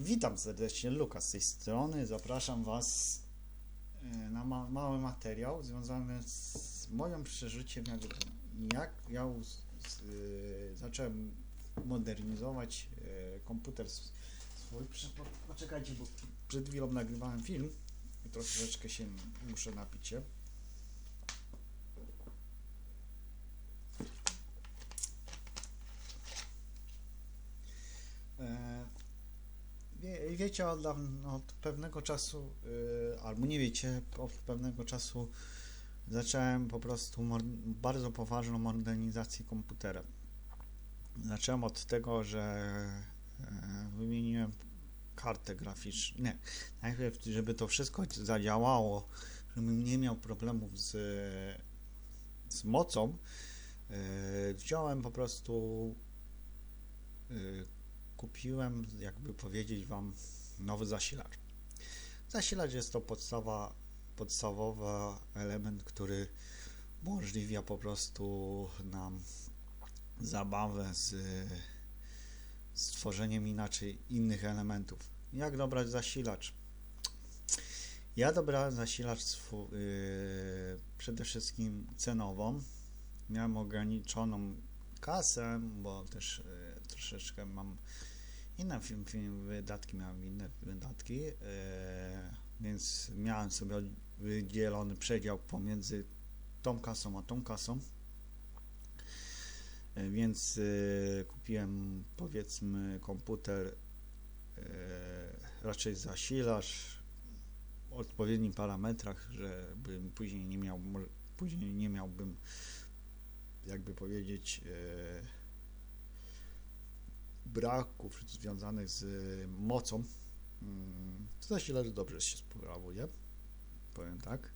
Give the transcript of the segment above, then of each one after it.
Witam serdecznie, Lukas z tej strony. Zapraszam Was e, na ma mały materiał związany z moim przeżyciem, jak, jak ja e, zacząłem modernizować e, komputer swój. Poczekajcie, bo przed chwilą nagrywałem film i troszeczkę się muszę napić. E, Od, pewnego czasu, y, albo nie wiecie, od pewnego czasu zacząłem po prostu bardzo poważną modernizację komputera. Zacząłem od tego, że e, wymieniłem kartę graficzną. Nie, najpierw, żeby to wszystko zadziałało, żebym nie miał problemów z, z mocą, e, wziąłem po prostu e, kupiłem, jakby powiedzieć Wam, nowy zasilacz. Zasilacz jest to podstawa, podstawowy element, który umożliwia po prostu nam zabawę z stworzeniem inaczej innych elementów. Jak dobrać zasilacz? Ja dobrałem zasilacz yy, przede wszystkim cenową. Miałem ograniczoną kasę, bo też yy, troszeczkę mam inne film, film, wydatki, miałem inne wydatki, yy, więc miałem sobie wydzielony przedział pomiędzy tą kasą a tą kasą. Yy, Więc yy, kupiłem powiedzmy komputer, raczej zasilacz w odpowiednich parametrach, żeby później nie miał, później nie miałbym jakby powiedzieć braków związanych z y, mocą. Mm, To zasilacz dobrze się sprawuje, powiem tak.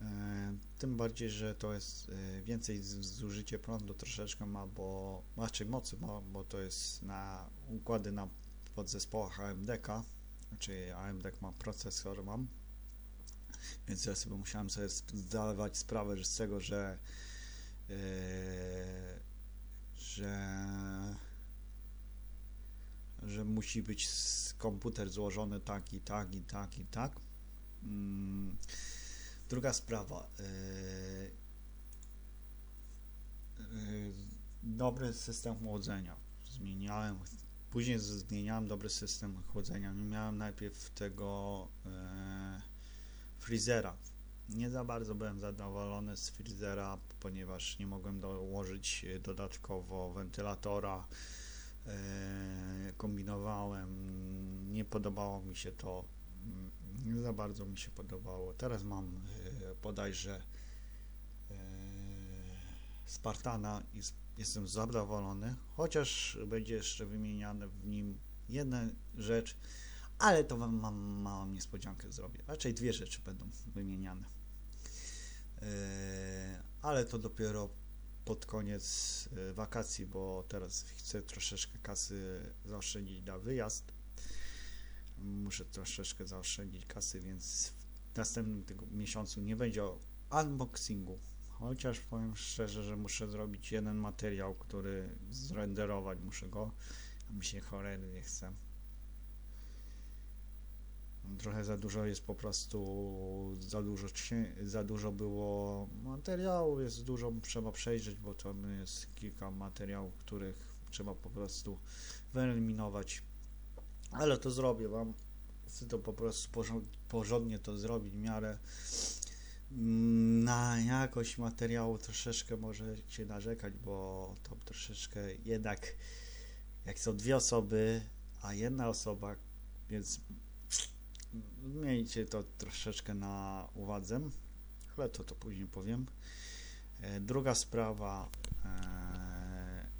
E, Tym bardziej, że to jest e, więcej zużycie prądu troszeczkę ma, bo raczej mocy ma, bo to jest na układy na podzespołach AMD-ka, czyli AMD ma procesor mam, więc ja sobie musiałem sobie zdawać sprawę z tego, że e, że że musi być komputer złożony tak i tak i tak i tak. Mm, Druga sprawa. yy, yy, Dobry system chłodzenia. Zmieniałem, później zmieniałem dobry system chłodzenia. Miałem najpierw tego yy, freezera. Nie za bardzo byłem zadowolony z freezera, ponieważ nie mogłem dołożyć dodatkowo wentylatora e, kombinowałem, nie podobało mi się to, nie za bardzo mi się podobało. Teraz mam e, bodajże e, Spartana i jestem zadowolony, chociaż będzie jeszcze wymieniane w nim jedna rzecz, ale to wam mam małą niespodziankę zrobię. Raczej dwie rzeczy będą wymieniane. E, ale to dopiero pod koniec y, wakacji, bo teraz chcę troszeczkę kasy zaoszczędzić na wyjazd. Muszę troszeczkę zaoszczędzić kasy, więc w następnym tygo- miesiącu nie będzie o unboxingu. Chociaż powiem szczerze, że muszę zrobić jeden materiał, który zrenderować muszę go, a mi się cholery nie chce. Trochę za dużo jest po prostu, za dużo, za dużo było materiału, jest dużo, trzeba przejrzeć, bo to jest kilka materiałów, których trzeba po prostu wyeliminować. Ale to zrobię wam. Chcę to po prostu porząd- porządnie to zrobić w miarę mm, na jakość materiału troszeczkę możecie narzekać, bo to troszeczkę jednak jak są dwie osoby, a jedna osoba, więc miejcie to troszeczkę na uwadze, ale to to później powiem. E, Druga sprawa. e,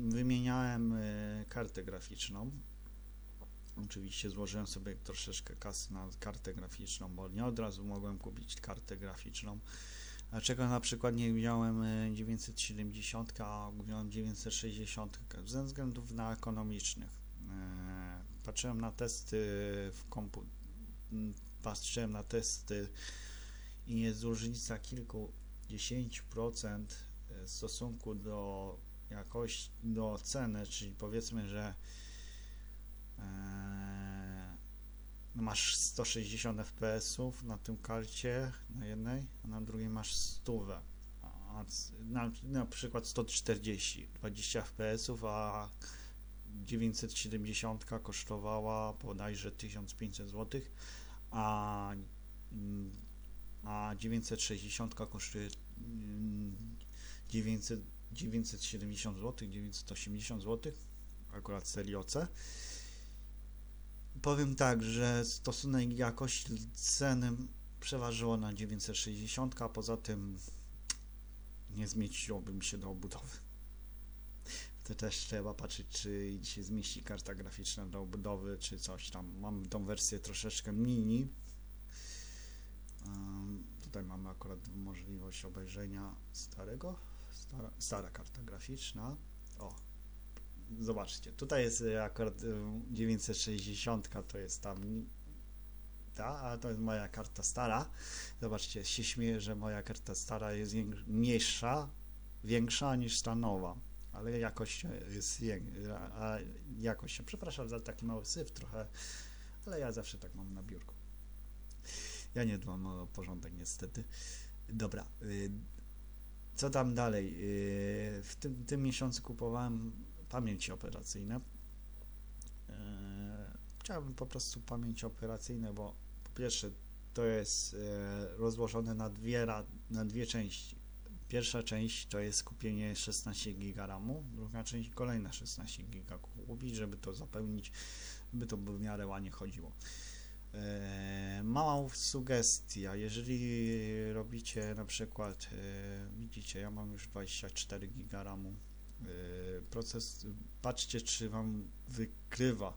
Wymieniałem e, kartę graficzną. Oczywiście złożyłem sobie troszeczkę kasy na kartę graficzną, bo nie od razu mogłem kupić kartę graficzną. Dlaczego na przykład nie wziąłem e, 970, a wziąłem 960 ze względów na ekonomicznych. E, Patrzyłem na testy w kompu... patrzyłem na testy i jest różnica kilku 10% w stosunku do jakość do ceny, czyli powiedzmy, że e, masz 160 fps na tym karcie na jednej, a na drugiej masz 100. A na, na przykład 140, 20 fps, a 970 kosztowała bodajże 1500 zł, a, mm, a 960 kosztuje mm, 900, 970 zł, 980 zł, akurat serii OC. Powiem tak, że stosunek jakość ceny przeważyło na 960, a poza tym nie zmieściłoby mi się do obudowy. To też trzeba patrzeć, czy się zmieści karta graficzna do obudowy, czy coś tam. Mam tą wersję troszeczkę mini. Tutaj mamy akurat możliwość obejrzenia starego, stara, stara karta graficzna. O, zobaczcie, tutaj jest y, akurat y, 960, to jest tam ta, a to jest moja karta stara. Zobaczcie, się śmieję, że moja karta stara jest mniejsza, większa niż ta nowa, ale wię- a jakość, przepraszam za taki mały syf trochę, ale ja zawsze tak mam na biurku. Ja nie dbam o porządek niestety. Dobra, y, co tam dalej? Y, W tym, tym miesiącu kupowałem pamięci operacyjne. E, Chciałbym po prostu pamięć operacyjne, bo po pierwsze to jest rozłożone na dwie, na dwie części. Pierwsza część to jest kupienie 16 giga RAMu, druga część kolejne 16 giga kupić, żeby to zapełnić, by to w miarę ładnie chodziło. E, Mała sugestia, jeżeli robicie na przykład, e, widzicie, ja mam już 24 giga RAMu, e, proces, patrzcie czy Wam wykrywa,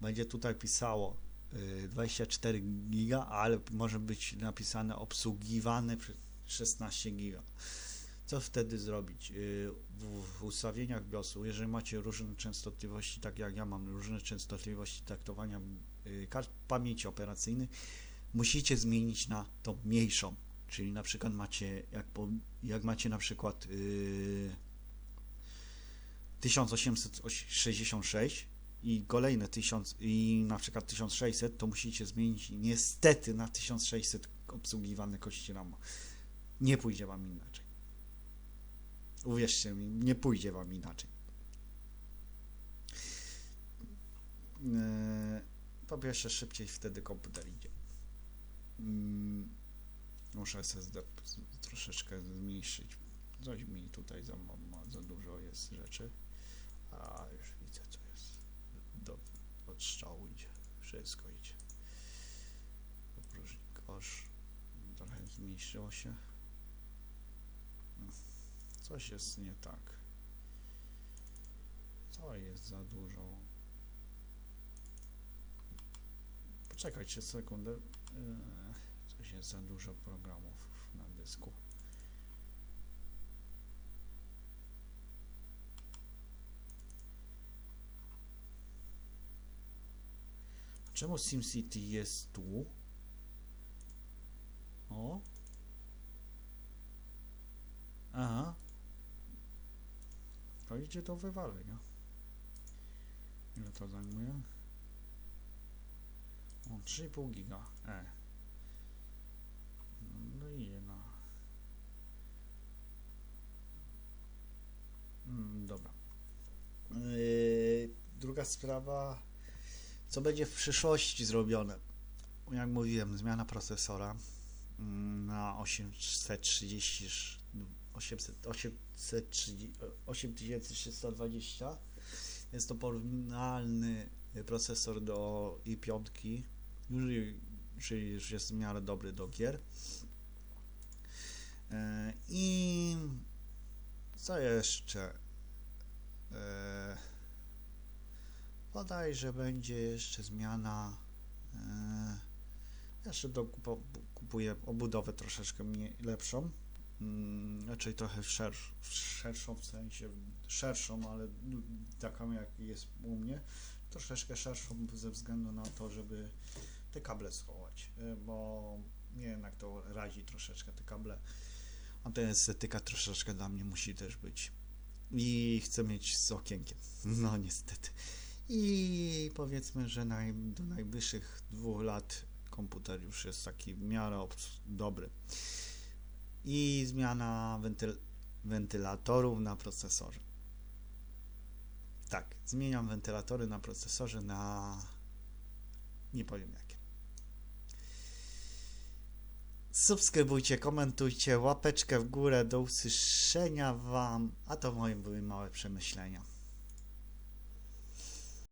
będzie tutaj pisało y, 24 giga, ale może być napisane obsługiwane przez 16 giga. Co wtedy zrobić? Y, W, ustawieniach BIOSu, jeżeli macie różne częstotliwości, tak jak ja mam różne częstotliwości traktowania y, kart pamięci operacyjnej, musicie zmienić na tą mniejszą. Czyli na przykład macie, jak, po, jak macie na przykład y, 1866 i kolejne 1000 i na przykład 1600, to musicie zmienić niestety na 1600 obsługiwane kości RAM. Nie pójdzie Wam inaczej. Uwierzcie mi, nie pójdzie Wam inaczej. Po pierwsze, szybciej wtedy komputer idzie. Mm, Muszę SSD troszeczkę zmniejszyć. Coś mi tutaj za, za dużo jest rzeczy. A już widzę, co jest. Do odstrzału idzie. Wszystko idzie. Opróżnik kosz. Trochę zmniejszyło się. Coś jest nie tak. Co jest za dużo? Poczekajcie sekundę. Eee, Coś jest za dużo programów na dysku. Czemu SimCity jest tu? O. Aha. To idzie do wywalenia. Ile to zajmuje? O, 3,5 giga. E. No i na. Mm, dobra. Yy, druga sprawa. Co będzie w przyszłości zrobione? Jak mówiłem, zmiana procesora mm, na 830, 800, 830, 8320. Jest to porównalny procesor do i5, już- czyli już jest w miarę dobry do gier. E, I co jeszcze? E, Bodajże będzie jeszcze zmiana. E, jeszcze dokupo, kupuję obudowę troszeczkę mniej, lepszą. Mm, raczej trochę szer, szerszą, w sensie szerszą, ale du- taką jak jest u mnie. Troszeczkę szerszą ze względu na to, żeby te kable schować, e, bo mnie jednak to razi troszeczkę te kable. A ta estetyka troszeczkę dla mnie musi też być. i chcę mieć z okienkiem. No niestety. I powiedzmy, że naj, do najbliższych dwóch lat komputer już jest taki w miarę dobry. I zmiana wentyl- wentylatorów na procesorze. Tak, zmieniam wentylatory na procesorze na nie powiem jakie. Subskrybujcie, komentujcie, łapeczkę w górę, do usłyszenia Wam, a to moje były małe przemyślenia.